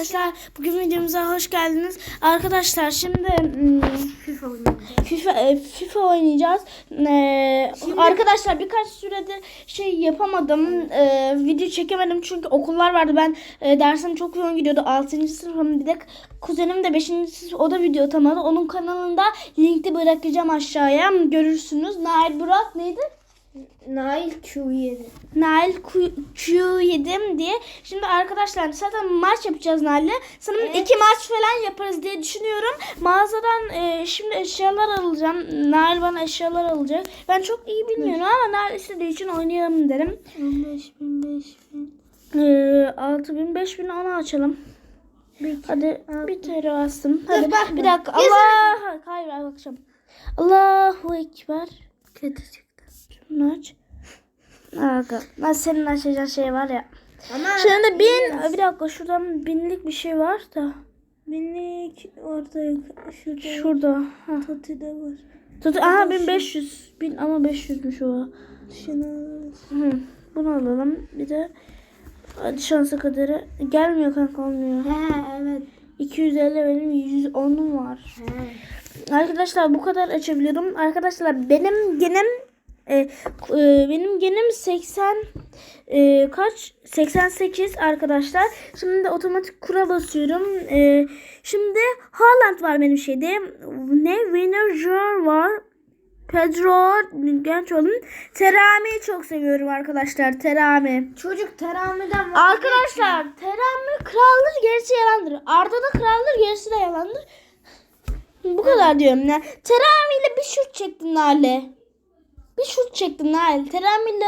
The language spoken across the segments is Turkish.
arkadaşlar. Bugün videomuza hoş geldiniz. Arkadaşlar şimdi hmm, FIFA oynayacağız. FIFA, e, FIFA oynayacağız. Ee, Arkadaşlar birkaç süredir şey yapamadım. Ee, video çekemedim çünkü okullar vardı. Ben e, dersim çok yoğun gidiyordu. 6. sınıfım bir de kuzenim de 5. sınıf o da video atamadı. Onun kanalında linkte bırakacağım aşağıya. Görürsünüz. Nail Burak neydi? Nail Q7. Nail Q yedim diye. Şimdi arkadaşlar zaten maç yapacağız Nail'le. Sanırım Evet. iki maç falan yaparız diye düşünüyorum. Mağazadan e, şimdi eşyalar alacağım. Nail bana eşyalar alacak. Ben çok iyi bilmiyorum ama Nail istediği için oynayalım derim. 15 bin 5 bin. E, 6000 5000 onu açalım. Hadi altı. bir kere bastım. Hadi bakma. bir dakika. Allah hayır bakacağım. Allahu ekber. Kötü. Şunu aç. Aga, ben senin açacağın şey var ya. Ama Şimdi bin bir dakika şuradan binlik bir şey var da binlik orada yok. Şurada. şurada. Ha. Tati'de var. Tut aha 1500 bin ama 500'müş o. Şunu Hı, bunu alalım. Bir de hadi şansa kadarı gelmiyor kanka olmuyor. He evet. 250 benim 110'um var. He. Arkadaşlar bu kadar açabiliyorum. Arkadaşlar benim genim e, e, benim genim 80 e, kaç 88 arkadaşlar. Şimdi de otomatik kura basıyorum. E, şimdi Haaland var benim şeyde. Ne? Winner var. Pedro genç olun. Terami'yi çok seviyorum arkadaşlar. Terami. Çocuk teramiden var. Arkadaşlar Terami kraldır gerisi yalandır. Arda da kraldır gerisi de yalandır. Bu kadar diyorum ne. Terami ile bir şut çektim Nale. Bir şut çektim Nale. Terami ile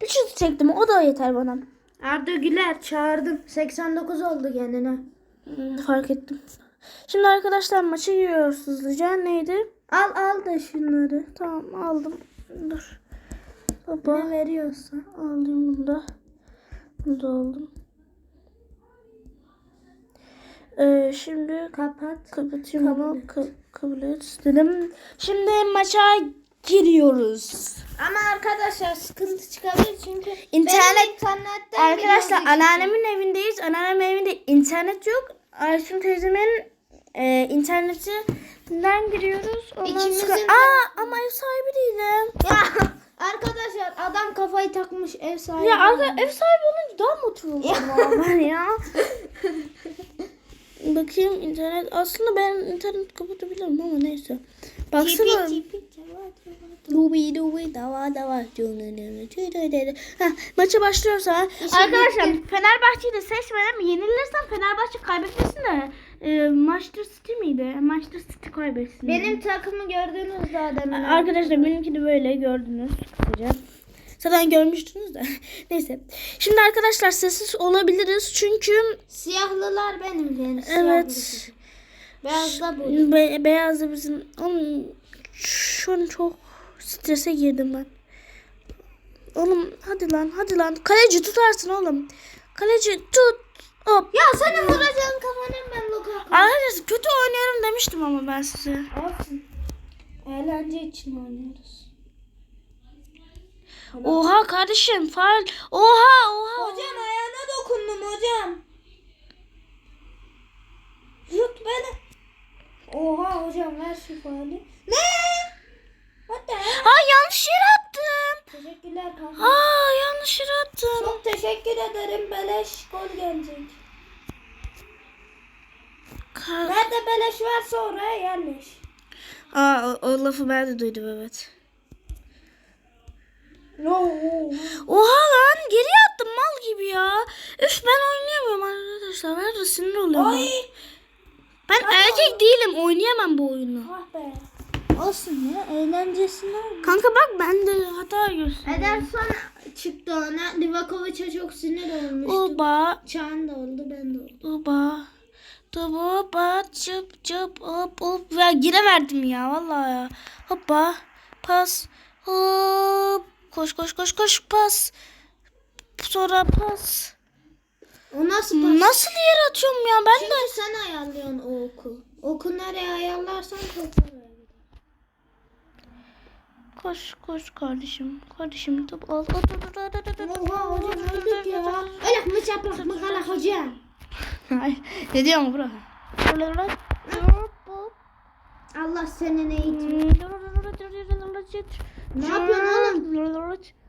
bir şut çektim. O da yeter bana. Arda Güler çağırdım. 89 oldu kendine. Hmm, Fark ettim. Şimdi arkadaşlar maça giriyoruz hızlıca. Neydi? Al al da şunları. Tamam aldım. Dur. Baba. Ne veriyorsa. Aldım bunu da. Bunu da aldım. Ee, şimdi Kapat. Kapatıyorum Kabul bunu. et. Ka- kabul et dedim. Şimdi maça giriyoruz. Ama arkadaşlar sıkıntı çıkabilir çünkü İnternet- internetten Arkadaşlar anneannemin evindeyiz. Anneannemin evinde internet yok. Ayşun teyzemin e, internetinden giriyoruz. Ondan İkimizin sonra... de- Aa ama ev sahibi değilim. Ya arkadaşlar adam kafayı takmış ev sahibi. Ya arka, ev sahibi olunca daha mutlu oluyorum ben ya. Bakayım internet. Aslında ben internet kapatabilirim ama neyse. Baksana. Dubi dubi dava dava. Ha, maça başlıyoruz ha. Arkadaşlar. Fenerbahçe'yi de seçmedim. Yenilirsem Fenerbahçe kaybetmesin de. E, Manchester City miydi? Manchester City kaybetsin. Benim takımı gördünüz demin. Arkadaşlar benimki de böyle gördünüz kısaca. Zaten görmüştünüz de. Neyse. Şimdi arkadaşlar sessiz olabiliriz çünkü Siyahlılar benim yani. evet Beyaz da bu. be- beyaz da bizim oğlum şu an çok strese girdim ben. Oğlum hadi lan hadi lan kaleci tutarsın oğlum. Kaleci tut. Hop. Ya senin vuracağın kafanın ben Lukaku. Arkadaşlar kötü oynuyorum demiştim ama ben size. Olsun. Eğlence için oynuyoruz. Oha kardeşim faal. Oha oha. Hocam ayağına dokundum hocam. Yut beni. Oha hocam ver şu faali. Ne? What the hell? Ha yanlış yere attım. Teşekkürler kanka. Aa yanlış yere attım. Çok teşekkür ederim. Beleş gol gelecek. Ka- Nerede beleş varsa oraya yerleş. Aa o, o lafı ben de duydum evet. No. Oha lan geri attım mal gibi ya. Üf ben oynayamıyorum arkadaşlar. Ben de sinir oluyorum. Ay. Ben erkek değilim oynayamam bu oyunu. Ah be. Olsun ya eğlencesine. Kanka bak ben de hata gösteriyorum. Ederson çıktı ona. Livakovic'e çok sinir olmuştu. Oba Çağın da oldu ben de oldum. oba. Oba çıp çıp hop hop. Ya gireverdim ya vallahi ya. Hoppa pas hop. Koş koş koş koş pas. Sonra pas. O nasıl pas? Nasıl yere atıyorum ya ben de. Çünkü sen ayarlıyorsun o oku. Oku nereye ayarlarsan top oraya gider. Koş koş kardeşim. Kardeşim top al. Oha hocam öldük ya. Öyle mı çaplak mı kala hocam. Hayır. Ne diyorsun bro? Allah senin eğitim. Ne yapıyorsun oğlum?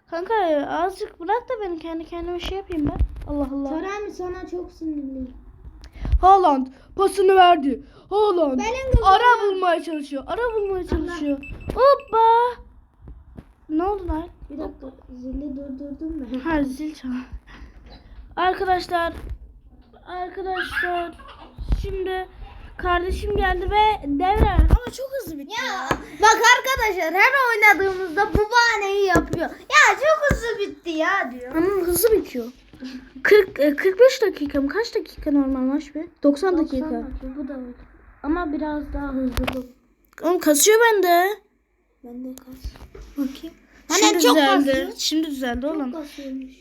Kanka azıcık bırak da ben kendi kendime şey yapayım ben. Allah Allah. Tören mi sana çok sinirliyim. Haaland pasını verdi. Haaland ara bulmaya çalışıyor. Ara bulmaya çalışıyor. Hoppa. Ne oldu lan? Bir dakika zili durdurdum ben. Ha zil çal. Arkadaşlar arkadaşlar şimdi kardeşim geldi ve devre ama çok hızlı bitti. Ya bak arkadaşlar her oynadığımızda bu bahaneyi yapıyor. Ya çok hızlı bitti ya diyor. Ama hızlı bitiyor. 40 e, 45 dakika mı? Kaç dakika normal maç be? 90 dakika. Bu da öyle. Ama biraz daha hızlı. Oğlum kasıyor bende. Ben de kas. Bakayım. Hani Şimdi çok düzeldi. kasıyor. Şimdi düzeldi oğlum. kasıyormuş.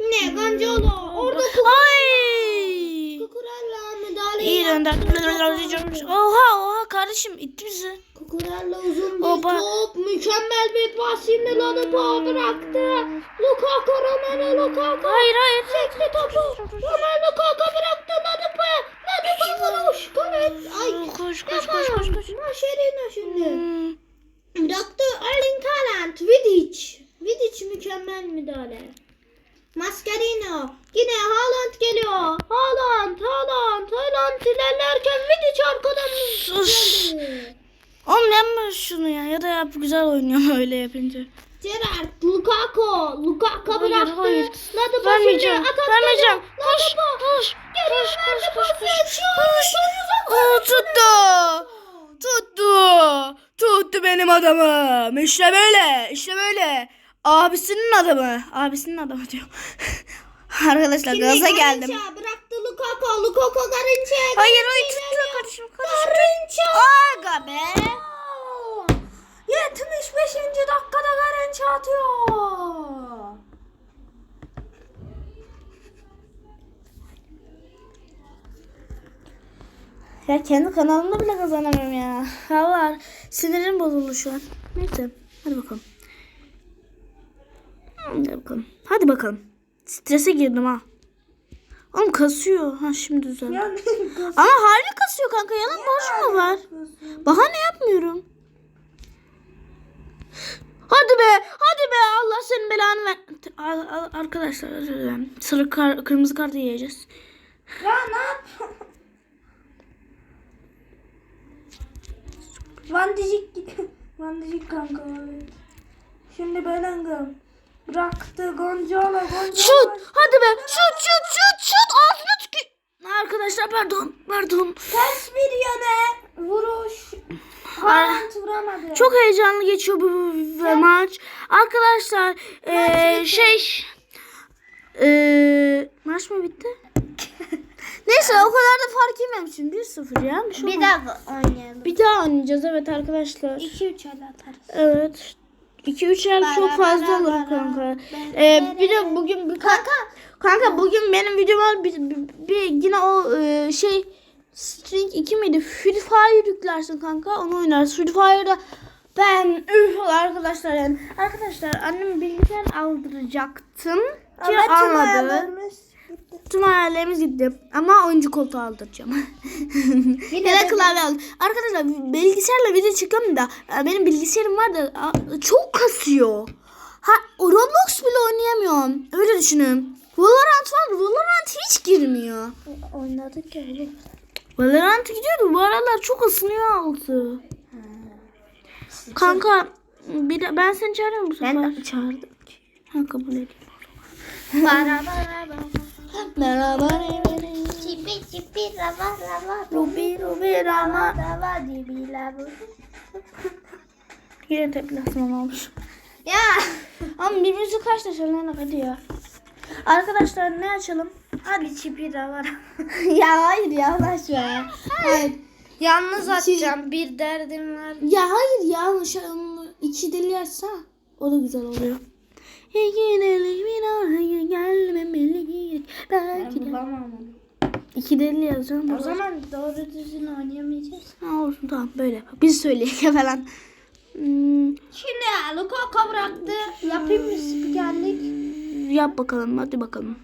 Ne Gancolo orada Ay! Kukurella müdahale İyi döndü. Oha oha kardeşim itti bizi. Kukurella uzun bir Oba. top. Mükemmel bir pas şimdi Ladıpa bıraktı. Lukaku Romelu Lukaku. Hayır hayır. Çekti topu. Romelu Lukaku bıraktı Ladıpa. Ladıpa vuruş. Gol. Ay. Koş koş koş koş koş. Maşerino şimdi. Hmm. Bıraktı Erling Haaland. Vidic. Vidic mükemmel müdahale. Mascherino. Yine Haaland geliyor. Haaland, Haaland, Haaland ilerlerken Vidic arkadan geldi. Oğlum yapma şunu ya. Ya da yap güzel oynuyor öyle yapınca. Gerard, Lukaku, Lukaku Hayır, bıraktı. hayır. Ladıpa Vermeyeceğim. atak Vermeyeceğim. geliyor. Koş Ladıpa. koş. Geliyor, Koş verdi koş koş pası. koş. Şut. Aa, tuttu. Tuttu. Tuttu benim adamım. İşte böyle. İşte böyle. Abisinin adamı. Abisinin adamı diyor. Arkadaşlar Şimdi gaza geldim. Garrincha bıraktı Lukaku, Lukaku Garrincha'ya. Hayır hayır tuttu kardeşim. Kardeşim. Garrincha. Aga be. 75. dakikada Garrincha atıyor. Ya kendi kanalımda bile kazanamıyorum ya. Allah sinirim bozuldu şu an. Neyse hadi bakalım. Hadi bakalım. Hadi bakalım. Strese girdim ha. Oğlum kasıyor. Ha şimdi düzeldi. Ama harbi kasıyor kanka. Yalan boş mu var? Bahane yapmıyorum. Hadi be. Hadi be. Allah senin belanı ver. Arkadaşlar özür dilerim. Sarı kar, kırmızı kartı yiyeceğiz. Ya ne yap? Van Dijk Van Dijk kanka. evet. Şimdi Bellingham bıraktı Gonzalo Gonzalo. Şut! Hadi be! Şut şut şut şut! Ağzına tükü... Arkadaşlar pardon. Pardon. Ters bir yöne vuruş. Haaland vuramadı. Çok heyecanlı geçiyor bu bu maç. Arkadaşlar eee, şey eee, maç mı bitti? Neyse o kadar da fark yememişim. 1-0 ya. Bir, şey bir olmaz. daha oynayalım. bir daha oynayacağız evet arkadaşlar. 2-3 el atarız. Evet. 2-3 el çok fazla olur kanka. Ee, bir de bugün bir kanka kanka bugün benim videoma bir, bir, bir yine o e, şey String 2 miydi? Free Fire yüklersin kanka. Onu oynarız. Free Fire'da ben üf arkadaşlar yani. Arkadaşlar annem bilgisayar aldıracaktım. Ki almadı. Tüm hayallerimiz gitti. Ama oyuncu koltuğu aldıracağım. Yine de- klavye aldım. Arkadaşlar bilgisayarla video çıkıyorum da e, benim bilgisayarım var da çok kasıyor. Ha Roblox bile oynayamıyorum. Öyle düşünün. Valorant var. Valorant hiç girmiyor. Oynadık ya. Valorant gidiyordu. Bu aralar çok ısınıyor altı. Kanka bir ben seni çağırıyorum bu sefer. Ben çağırdım. Ha kabul edeyim. Bara bara bara. Merhaba. Çipi çipi rava rava. Rubi rubi rama. Rava dibi labu. Yine deplasman olmuş. Ya. Ama birbirimizi kaç söyleyelim hadi ya. Arkadaşlar ne açalım? Hadi çipi var. ya hayır ya baş ver. Hayır. Yalnız atacağım. Bir derdim var. Ya hayır ya şu iki deli açsa o da güzel oluyor. İki deli bir araya gelmemeliyiz. Belki de. Bulamam onu. İki deli yazacağım. O zaman doğru düzgün oynayamayacağız. Ha, olsun tamam böyle yap. Biz söyleyek falan. Hmm, Şimdi Lukaku bıraktı. Yapayım mı spikerlik? yap bakalım hadi bakalım.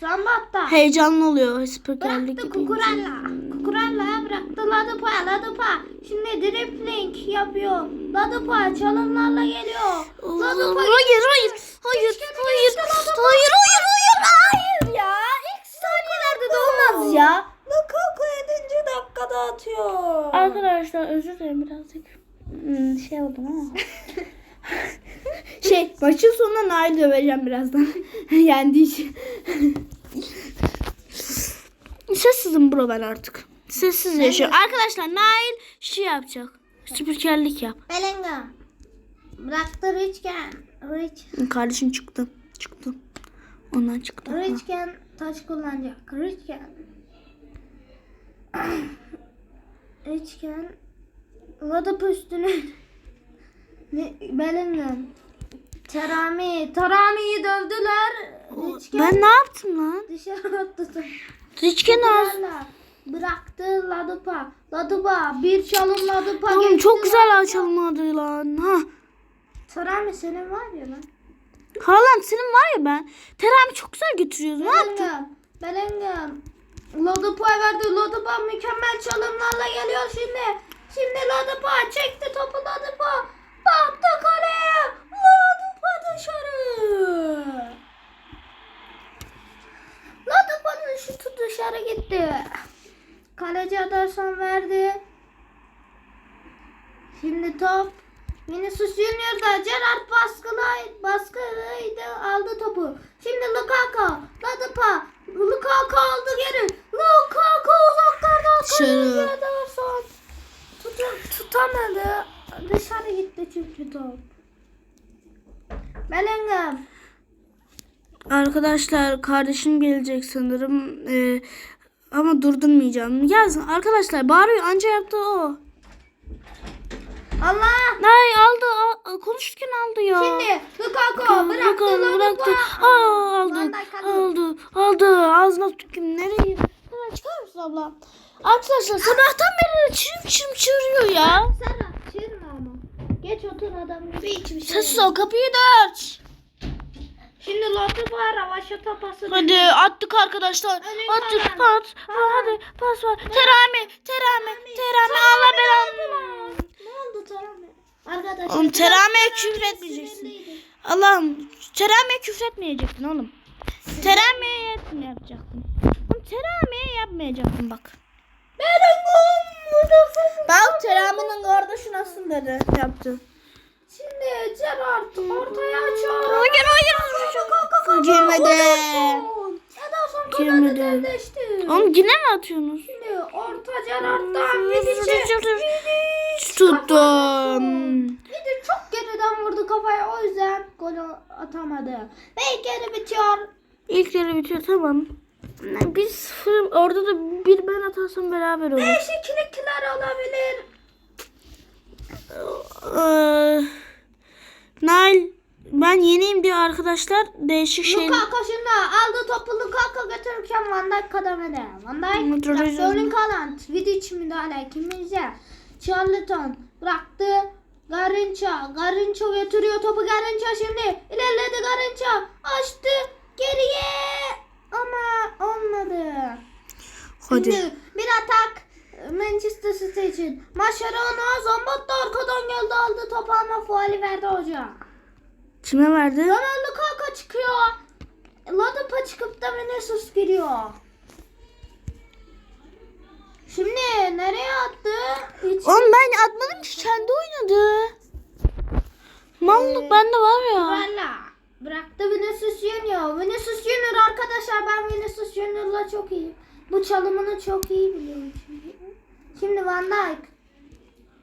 Zambatta. Heyecanlı oluyor spikerlik Bıraktı. Kukurella. Kukurella bıraktı Ladıpa. Ladıpa. Şimdi dribbling yapıyor. Ladıpa çalımlarla geliyor. Ladıpa Hayır, hayır, hayır, hayır, hayır, hayır, hayır, hayır ya. İlk saniyelerde de olmaz ya. Lukaku 7. dakikada atıyor. Arkadaşlar özür dilerim birazcık hmm, şey oldum ama. şey maçın sonunda Nail döveceğim birazdan. Yendiği için. Sessizim bro ben artık. Sessiz yaşıyorum. Arkadaşlar Nail şey yapacak. Spikerlik yap. Bellingham. Bıraktı Richken. Rich. Kardeşim çıktı. Çıktı. Ondan çıktı. Richken taç kullanacak. Richken. Richken. Ladap üstüne. Ne, Bellingham. Terami. Terami'yi dövdüler. Richken Ben ne yaptım lan? dışarı attı. Az. Kukurella Bıraktı Ladıpa. Ladıpa. Bir çalım. Oğlum geçti çok güzel açılmadı lan. Ha. Terami senin var ya lan. Haaland senin var ya ben. Terami çok güzel götürüyordu. Ne yaptın? Bellingham. Lodupa'ya verdi. Lodupa mükemmel çalımlarla geliyor şimdi. Şimdi Lodupa çekti topu Lodupa. Baktı kaleye. Lodupa dışarı. Lodupa'nın şutu dışarı gitti. Kaleci Ederson verdi. Şimdi top Vinicius Junior da Gerrard baskılay, baskılıydı aldı topu. Şimdi Lukaku, Ladıpa, Lukaku aldı geri. Lukaku uzaklardan kaleci Dışarı. Ederson. Tutu, tutamadı. Dışarı gitti çünkü top. Bellingham. Arkadaşlar kardeşim gelecek sanırım. Ee, ama durdurmayacağım. Yazın arkadaşlar bağırıyor anca yaptı o. Allah. Ay aldı al- konuşurken aldı ya. Şimdi Lukaku bıraktı bakalım, Ladıpa. Aa, aldı. Aldı. Aldı. Ağzına tüküm. Nereye? Hemen çıkar mısın abla? Arkadaşlar sabahtan beri çırp çırp çığırıyor ya. Serra çığırma ama. Geç otur adam gibi şey. Sessiz ol kapıyı da aç. Şimdi Ladıpa ravaşata pası. Hadi attık arkadaşlar. Önün Attık kalan. pat. Hadi pas var. Terami. Terami. Terami. Allah belanı. Terame? Arkadaşlar. Oğlum biraz Terami'ye Terame küfür etmeyeceksin. sinirliydi. Allah'ım Terami'ye küfür etmeyecektin oğlum. Terami'ye ne yapacaktın? Oğlum Terami'ye yapmayacaktın bak. Bak Terami'nin kardeşi nasıl dedi. Yaptı. Şimdi Gerard ortaya açıyor. Hayır hayır. Girmedi. Girmedi. Oğlum yine mi atıyorsunuz? Şimdi orta Gerard'dan Vidic'e. Tuttum. Vidic çok geriden vurdu kafaya o yüzden golü atamadı. Ve ilk yarı bitiyor. İlk yarı bitiyor tamam. Bir sıfır orada da bir ben atarsam beraber olur. Değişiklikler olabilir. Ee, Nail ben yeniyim diyor arkadaşlar. Değişik şey. Lukaku şimdi aldı topu Lukaku götürürken Van Dijk kademede. Van Dijk Dur, dur, bıraktı dur. Erling Haaland. Vidic müdahale kimimize. Charlton bıraktı. Garrincha. Garrincha götürüyor topu Garrincha şimdi. ilerledi Garrincha. Açtı. Geriye. Ama olmadı. Hadi. Şimdi bir atak Manchester City için. Mascherano Zambot da arkadan geldi aldı topu ama faali verdi hoca. Kime verdi? Hemen Lukaku çıkıyor. Ladapa çıkıp da Vinicius giriyor. Şimdi nereye attı? Hiç... Oğlum ben atmadım ki kendi oynadı. Mallık bende var ya. Valla. Bıraktı Vinicius Junior. Vinicius Junior arkadaşlar ben Vinicius Junior'la çok iyi. Bu çalımını çok iyi biliyorum çünkü. Şimdi Van Dijk.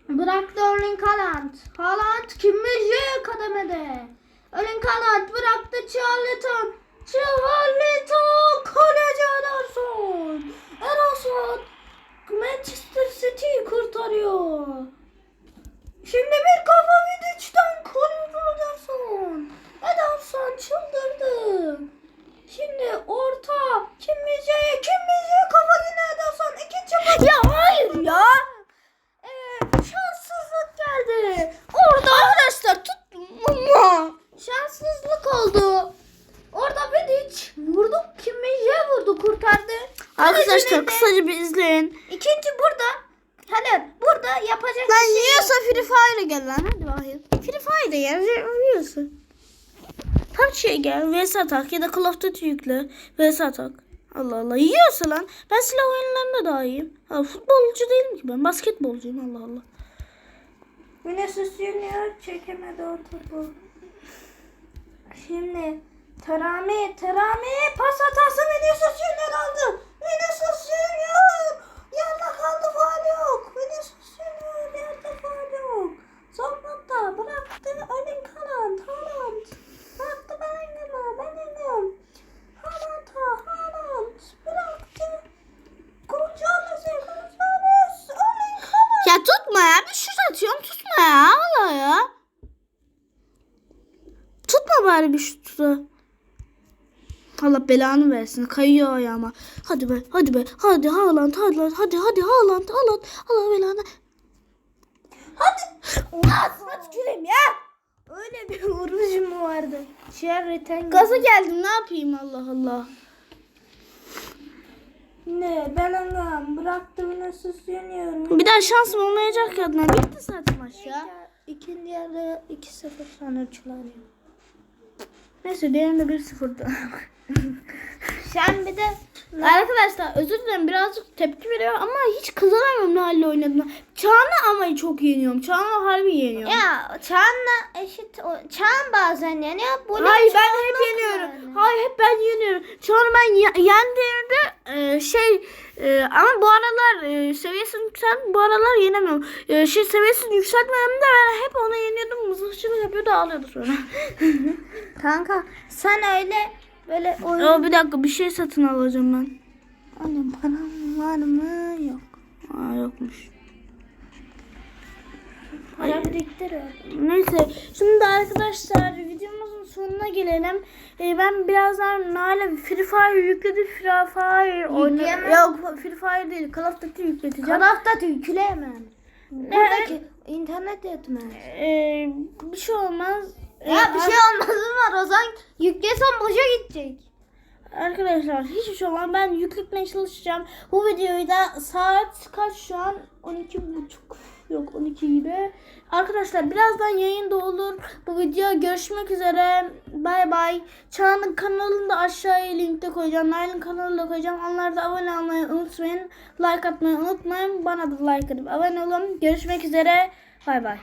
Bıraktı Erling Haaland. Haaland kimmiş kademede. Erling Haaland bıraktı Charlton. Charlton kaleci. Ederson Manchester City'yi kurtarıyor. Şimdi bir kafa Vidic'den koruyucu Ederson. Ederson çıldırdı. Şimdi orta. Kim Mice'ye? Kim Mice'ye kafa yine Ederson. İkinci pas. Ya hayır ya. Ee, şanssızlık geldi. Orada arkadaşlar tuttum ama. Şanssızlık oldu. Vidic vurdu. Kim Mice Arkadaşlar nerede? kısaca bir izleyin. İkinci burada. Hadi burada yapacak Lan bir şey yiyorsa yok. Free Fire gel lan hadi bakayım. Free Fire'da gel yiyorsa. PUBG'ye gel vs atak ya da Call of Duty yükle vs atak. Allah Allah yiyorsa lan ben silah oyunlarında daha iyiyim. Ha, futbolcu değilim ki ben basketbolcuyum Allah Allah. Vinicius Junior çekemedi o topu. Şimdi Terami, Terami pas hatası Vinicius Junior aldı. Vinicius Junior yerde kaldı faal yok. Vinicius Junior yerde faal yok. Son bıraktı Erling Haaland, Haaland. Bıraktı Bellingham'a, Bellingham. Haaland'a, Haaland bıraktı. Gonzalez'e, Gonzalez, Erling Haaland. Ya tutma ya bir şut atıyorum tutma ya Allah ya. Tutma bari bir şutu. Allah belanı versin. Kayıyor ayağıma. Hadi be, hadi be. Hadi Haaland, Haaland, hadi hadi Haaland, Haaland. Allah belanı. Hadi. Ağzına tüküreyim ya. Öyle bir vuruşum vardı? Şer reten Gaza geldim ne yapayım Allah Allah. Ne Bellingham bıraktı Vinicius Junior. Bir daha şansım olmayacak ya. Bitti zaten maç ya. İkinci yarı 2-0 sonuçlanıyor. Neyse diğerinde 1-0'da. Sen bir de Arkadaşlar özür dilerim birazcık tepki veriyor ama hiç kazanamıyorum Lale oynadığımda. Çağan'ı ama çok yeniyorum. Çağan'ı harbi yeniyorum. ya Çağan'la eşit o- Çağan bazen yeniyor. Bu Hayır ben hep yeniyorum. Hayır hep ben yeniyorum. Çağan'ı ben ye- yendiğimde e, şey e, ama bu aralar e, seviyesini yükselt bu aralar yenemiyorum. E, şey seviyesini yükseltmemde ben hep onu yeniyordum. Mızıkçılık yapıyordu ağlıyordu sonra. Kanka sen öyle böyle oyun... Aa, bir dakika bir şey satın alacağım ben. Annem param var mı? Yok. Aa yokmuş. Biriktiriyor. Neyse şimdi arkadaşlar videomuzun sonuna gelelim. Ee, ben birazdan Nale Free Fire yükledi. Free Fire oyna- Yükleyemem. Yok Free Fire değil Call of Duty yükleteceğim. Kanalda yükleyemem. Buradaki internet yetmez. Ee, bir şey olmaz. Ya bir şey olmaz var o zaman yüklesem boşa gidecek. Arkadaşlar hiçbir şey olmaz. Ben yükletmeye çalışacağım. Bu videoyu da saat kaç şu an? 12 buçuk. Yok 12 gibi. Arkadaşlar birazdan yayında olur. Bu video görüşmek üzere. Bay bay. Çağan'ın kanalını da aşağıya linkte koyacağım. Nail'in kanalını da koyacağım. Onlara da abone olmayı unutmayın. Like atmayı unutmayın. Bana da like atıp abone olun. Görüşmek üzere. Bay bay.